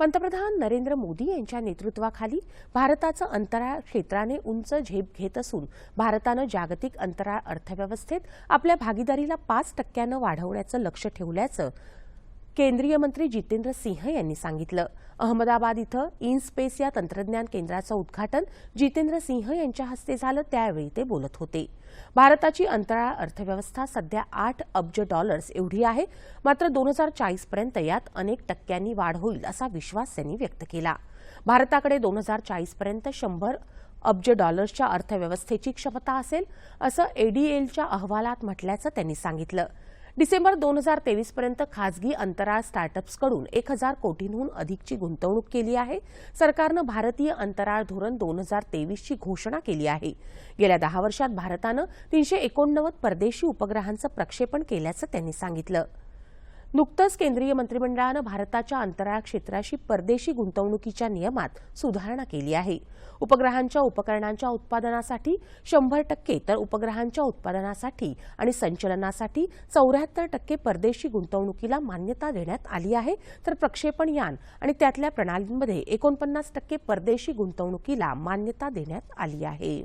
पंतप्रधान नरेंद्र मोदी यांच्या नेतृत्वाखाली भारताचं अंतराळ क्षेत्राने उंच झेप घेत असून भारतानं जागतिक अंतराळ अर्थव्यवस्थेत आपल्या भागीदारीला पाच टक्क्यानं वाढवण्याचं लक्ष ठेवल्याचं केंद्रीय मंत्री जितेंद्र सिंह यांनी सांगितलं. अहमदाबाद इथं इन स्पेस या तंत्रज्ञान केंद्राचं उद्घाटन जितेंद्र सिंह यांच्या हस्ते झालं त्यावेळी ते बोलत होते. भारताची अंतराळ अर्थव्यवस्था सध्या आठ अब्ज डॉलर्स एवढी आहे मात्र दोन हजार चाळीसपर्यंत यात अनेक टक्क्यांनी वाढ होईल असा विश्वास त्यांनी व्यक्त केला. भारताकडे दोन हजार चाळीसपर्यंत शंभर अब्ज डॉलर्सच्या अर्थव्यवस्थेची क्षमता असेल असं एडीएलच्या अहवालात म्हटल्याचं त्यांनी सांगितलं. डिसेंबर दोन हजार तेवीसपर्यंत खासगी अंतराळ स्टार्टअप्सकडून एक हजार कोटींहून अधिकची गुंतवणूक केली आहे. सरकारनं भारतीय अंतराळ धोरण दोन हजार तेवीसची घोषणा केली आहे. गेल्या दहा वर्षात भारतानं तीनशे एकोणनव्वद परदेशी उपग्रहांचं प्रक्षेपण केल्याचं त्यांनी सांगितलं. नुकतंच केंद्रीय मंत्रिमंडळानं भारताच्या अंतराळ क्षेत्राशी परदेशी गुंतवणुकीच्या नियमात सुधारणा केली आहे. उपग्रहांच्या उपकरणांच्या उत्पादनासाठी शंभर टक्के तर उपग्रहांच्या उत्पादनासाठी आणि संचलनासाठी चौऱ्याहत्तर टक्के परदेशी गुंतवणुकीला मान्यता देण्यात आली आहे. तर प्रक्षेपण यान आणि त्यातल्या प्रणालींमध्ये एकोणपन्नास टक्के परदेशी गुंतवणुकीला मान्यता देण्यात आली आहे.